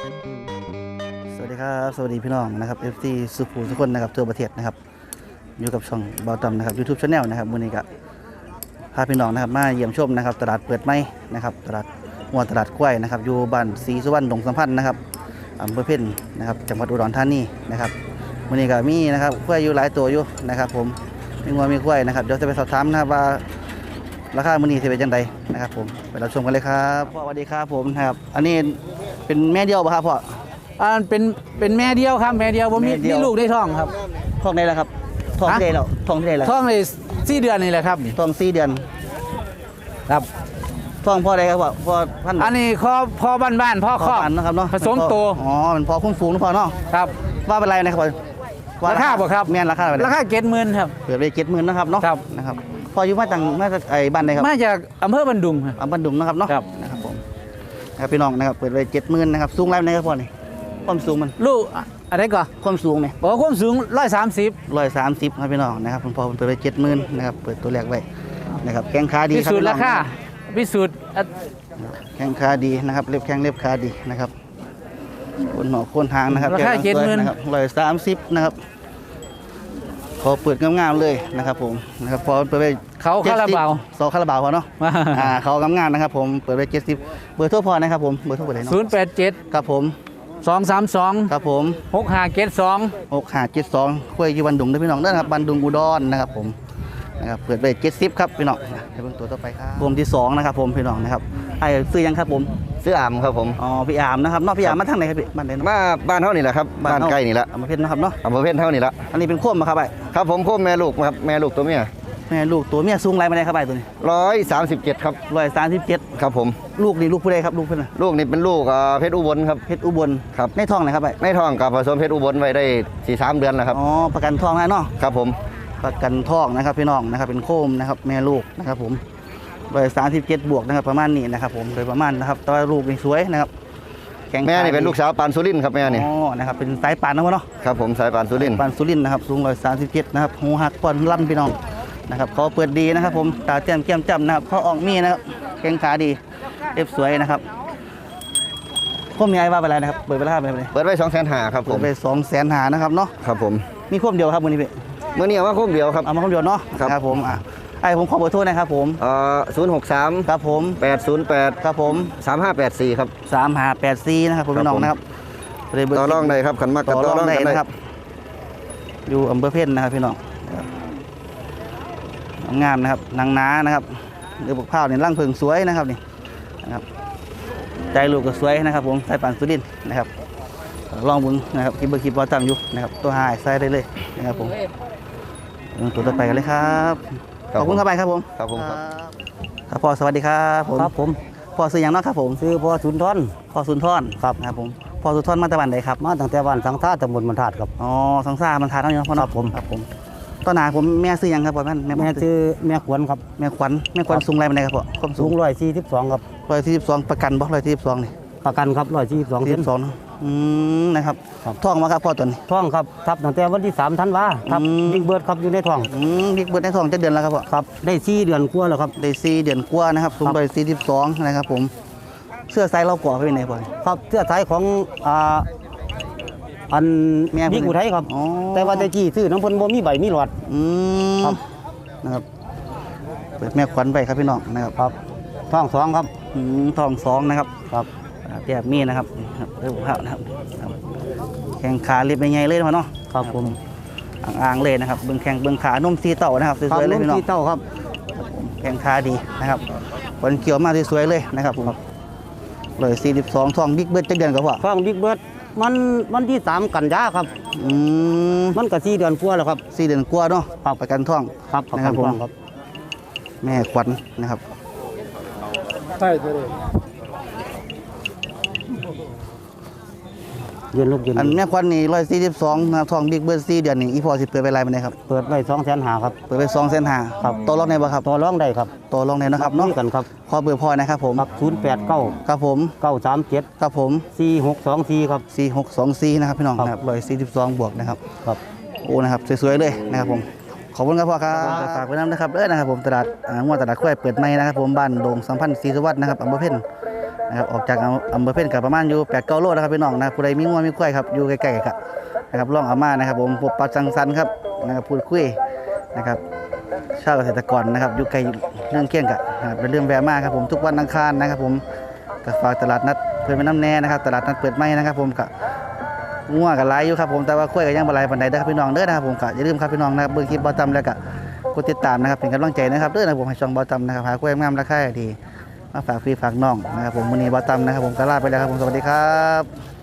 สวัสดีครับสวัสดีพี่น้องนะครับ FC สุภูทุกคนนะครับทั่วประเทศนะครับอยู่กับช่องเบาตำนะครับ YouTube Channel นะครับมื้อนี้ก็พาพี่น้องนะครับมาเยี่ยมชมนะครับ ตลาดเปิดไม้นะครับ ตลาดหัวตลาดกล้วยนะครับอยู่บ้านศรีสุวรรณดงสัมพันธ์นะครับอำเภอเพ็ญนะครับจังหวัดอุดรธานีนะครับมื้อนี้ก็มีนะครับกล้วยอยู่หลายตัวอยู่นะครับ ผมมีงัวมีกล้วยนะครับเดี๋ยวจะไปสอบถามนะครับว่าราคามื้อนี้สิเป็นจังไดนะครับ ผมไปรับชมกันเลยครับพ่อสวัสดีครับผมนะครับ อันนี้ เป็นแม่เดียวป่ะครับพ่ออ่าเป็นเป็นแม่เดียวครับแม่เดียวผมมีแม่เดียวมีลูกได้ท้องครับ ท้องได้แล้วครับท้องฮะ ได้แล้วท้องได้แล้วท้องเลยสี่เดือนนี่แหละครับนี่ท้องสี่เดือนครับ ท้องพ่อได้ครับพ่อพ่อพันธุ์อันนี้ข้อพ่อบ้านบ้านๆพ่อพ่ข้ออพันธุ์นะครับเนาะผสมโตอ๋อมันพอคุ้มฟูงนะพ่อเนาะครับ ว่าเป็นไรนะครับพ่อว่ราคาบ่ครับ แม่นราคาเป็นราคาเจ็ดหมื่นครับ เปิดไปเจ็ดหมื่นนะครับเนาะครับ นะครับพ่ออยู่มาจากมาจากไอ้บ้านไหนครับมาจากอำเภอบันดุงครับ อำเภอดุงนะครับเนาะครับ นะ ครับผมนะครับพี่น้องนะครับเปิดไปเจ็ดหมื่นนะครับสูงไรไหนครับพ่อนี่ความสูงมันลูกอะอะไรก่อนความสูงเนี่ยบอกว่าความสูงร้อยสามสิบร้อยสามสิบครับพี่น้องนะครับผมพอผมเปิดไปเจ็ดหมื่นนะครับเปิดตัวแรกไว้นะครับแข้งขาดีพิครับสูจน์พี่น้ราองคาพิสูจน์อะแข้งขาดีนะครับเล็บแข้งเล็บขาดีนะครับคนหนอกคนทางนะครับราคาแก้เจ็ดวหมื่นนะครับร้อยสามสิบนะครับ ขอเปิดงามๆเลยนะครับผมนะครับพอเปิดไปเขาคาราบาว70สองคาราบาวพอเนาะอ่าเขางามๆนะครับผมเปิดไปเจ็ดสิบเบอร์โทรพอนะครับผมเบอร์โทรเบอร์ไหนเนาะศูนย์แปดเจ็ดครับผมสองสามสองครับผมหกห้าเจ็ดสองหกห้าเจ็ดสองคุยอยู่บันดุงเด้อพี่น้องเด้อนะครับบันดุงอุดรนะครับผมนะครับเปิดไปเจ็ดสิบครับพี่น้องเดี๋ยวเบิ่งตัวต่อไปครับผมที่สองนะครับผมพี่น้องนะครับไอ้ซื้อยังครับผม ซื้ออ่ำครับผมอ๋อพี่อามนะครับเนอกพี่อามมาทางไหนครับพี่บ้านไหนเนาะ มาบ้านเท่านี่แหละครับบ้านเฮใกล้นี่แหละอำเภอเพชรนะครับเนาะอำเภอเพชรเท่านี่แหละอันนี้เป็นโคมมาครับไอ้ครับผมพ่อแม่ลูกครับแม่ลูกตัวเมียแม่ลูกตัวเมียสูงไรมาได้ครับไอ้ตัวนี้ร้อยสามสิบเจ็ดครับร้อยสามสิบเจ็ดครับผมลูกนี่ลูกผู้ใดครับลูกเพื่อนน่ะลูกนี่เป็นลูกอ่าเพชรอุบลครับ เพชรอุบลครับ ในท้องไหนครับไอ้ในท้องกับผสมเพชรอุบลไว้ได้สี่สามเดือนแล้วครับอ๋อประกันท้องได้เนาะ ครับผม ประกันท้องนะครับพี่น้องนะครับเป็นโคมนะครับแม่ลูกนะครับผม ร้อยสามสิบเจ็ดบวกนะครับประมาณนี้นะครับผมโดยประมาณนะครับแต่ว่าลูกนี่สวยนะครับข็งแม่นี่ขาเป็นลูกสาวปานสุรินทร์ครับแม่นี่อ๋อนะครับเป็นสายปานนะพ่อเนาะครับผมสายปานสุรินทร์ปานสุรินทร์นะครับสูงร้อยสามสิบเจ็ดนะครับหูหักปอนลั่นพี่น้องนะครับเขาเปิดดีนะครับผมตาแจ่มแก้มจ้ำนะครับเขาออกมีนะครับแข้งขาดีเรียบสวยนะครับพวกมีไอ้ว่าไปอะไรนะครับเปิดไปแล้วครับเปิดไปเลยเปิดไว้สองแสนหาครับผเปิดมไปสองแสนหานะครับเนาะครับผมมีควบเดียวครับมือนี้พี่เมื่อนี้เอามาคุ้มเดียวครับเอามาควบเดียวเนาะครับครับผมอะ ไอ้ผมขอเบอร์โทรนะครับผมเอ่อศูนย์หกสามครับผมแปดศูนย์แปดครับผมสามห้าแปดสี่ครับ สามหาแปดซีนะครับผมครับพี่น้องผมนะครับเลยเบอร์ต่อรองได้ครับขันมากต่กันอต่รอองรองได้กันได้นะครับ อยู่อำเภอเพชรนะครับพี่น้องนะครับงามนะครับนางนานะครับเรือบุกเผาเนี่ยร่างเพิงสวยนะครับนี่นะครับ ใจลูกก็สวยนะครับ ผมสายป่านสุรินทร์นะครับ ลองเบึงนะครับคลิปเบอร์คลิปวอตั้งอยู่นะครับ ตัวหายใส่ได้เลยนะครับผมเบิ่งตัวต่อไปกันเลยครับ ขอบคุณครับไปครับผมครับผมครับ ครับพ่อสวัสดีครับผมครับผมพ่อซื้อหยังเนาะครับผมซื้อพ่อสุนทรพ่อสุนทรครับนะครับผมพ่อสุนทรมาตะวันใดครับมาตั้งแต่วันสังท่าตำบลมันธาตุครับ อ๋อสังสามันทานเท่านี้เนาะพ่อเนาะครับผม ครับผมตอนหนาผมแม่ซื้อหยังครับพ่อแม่แม่ชื่อแม่ขวัญครับแม่ขวัญแม่ขวัญครับสูงไรมันไดครับพ่อความสูสูงงร้อยสี่สิบสองครับร้อยที่สิบสองประกันบ่ร้อยที่สิบสองนี่ ประกันครับร้อยสี่สิบสองที่เซนสิบสองอืมนะครับครับท้องมาครับพ่อตัวนี้ท้องครับทับตั้งแต่วันที่สามธันวาทับอืมบิ๊กเบิร์ดครับอยู่ในท้องอืมบิ๊กเบิร์ดในท้องจะเดือนแล้วครับพ่อครับได้สี่เดือนกว่าแล้วครับได้สี่เดือนกว่านะครับสูงครับร้อยสี่สิบสองนะครับผมเสื้อไซส์เราก่อไปไหนพ่อครับเสื้อสายของอ่าอันแม่เพิ่นบิ๊กอุทัยครับอ๋อแต่ว่าแต่กี้ซื้อน้ำเพิ่นบ่มีใบมีหลอดอืมครับนะครับเปิดแม่ขวัญไปครับพี่น้องนะครับครับท้องสองครับอืมท้องสองนะครับครับ อ่าเตียบมีนะครับครับเรื่องข้าวนะครับครับแข้งขาเรียบใหญ่ๆเลยนะเนาะครับผมอ่างๆเลยนะครับเบื้องแข้งเบื้องขานุ่มซีเต่านะครับสครับวยๆเลยนุ่มพี่น้องที่เต้าครับแข้งขาดีนะครับผลเกี่ยวมาสวยๆเลยนะครับผมเลย42ทองบิ๊กเบิร์ดจักเดือนก็พอท้องบิ๊กเบิร์ดมันมันที่สามกันยาครับอืมมันก็สี่เดือนกว่าแล้วครับสี่เดือนกว่าเนาะครับประกันทองครับประนะคกัรันบผมท้องครับแม่ขวัญนะครับยื นลูกยืนอันแม่ขวัญนี่142นะครับทองบิ๊กเบิร์ดสี่เดือนนี่อีพอสิเปิดไปไรมันได้ครับเปิดไว้สองแสนหาครับ เปิดไป2เส้นหาครับต่อรองได้บ่ครับต่อรองได้ครับต่อรองได้นะครับเนาะคุยกันครับขอเบอร์พ่อนะครับผมครับศูนย์แปดเก้าครับผมเก้าสามเจ็ดครับผมสี่หกสองสี่ครับ4624นะครับพี่น้องครับนะครับ142บวกนะครับครับโอ้นะครับสวยๆเลยนะครับผมขอบคุณครับพ่อครับฝากไว้น้ำนะครับเด้อนะครับผมตลาดอ่างวตลาดกล้วยเปิดใหม่นะครับผมบ้านโดงสัมพันธ์ศรีสวัสดิ์นะครับอำเภอเพ็ญ นะครับออกจากอำเภอเพ่นกับประมาณอยู่8 9โลนะครับพี่น้องนะครับผู้ใดมีงัวมีควายครับอยู่ใกล้ๆกันนะครับลองเอามานะครับผมพบปะสังสรรค์ครับนะครับพูดคุยนะครับชาวเกษตรกรนะครับอยู่ไกลเรื่องเคียงกันนะครับเป็นเรื่องแวะมาครับผมทุกวันอังคารนะครับ ผมกับฝากตลาดนัดเพื่อนแม่น้ำแน่นะครับ ตลาดนัดเปิดใหม่นะครับ ผมกับงัวกับหลอยู่ครับผมแต่ว่าคุ้ยก็ยังบลายปานใดเด้ครับพี่น้องเด้อนะครับผมก็อย่าลืมครับพี่น้องนะครับเบิ่งคลิปบ่ตำแล้วก็กดติดตามนะครับเป็นกำลังใจนะครับเด้อนะผมให้ช่องบ่ตำนะครับหาคุ้ยงามราคาดี มาฝากพี่ฝากน้องนะครับผมมื้อนี้บ่ตำนะครับผมก็ลาไปแล้วครับผมสวัสดีครับ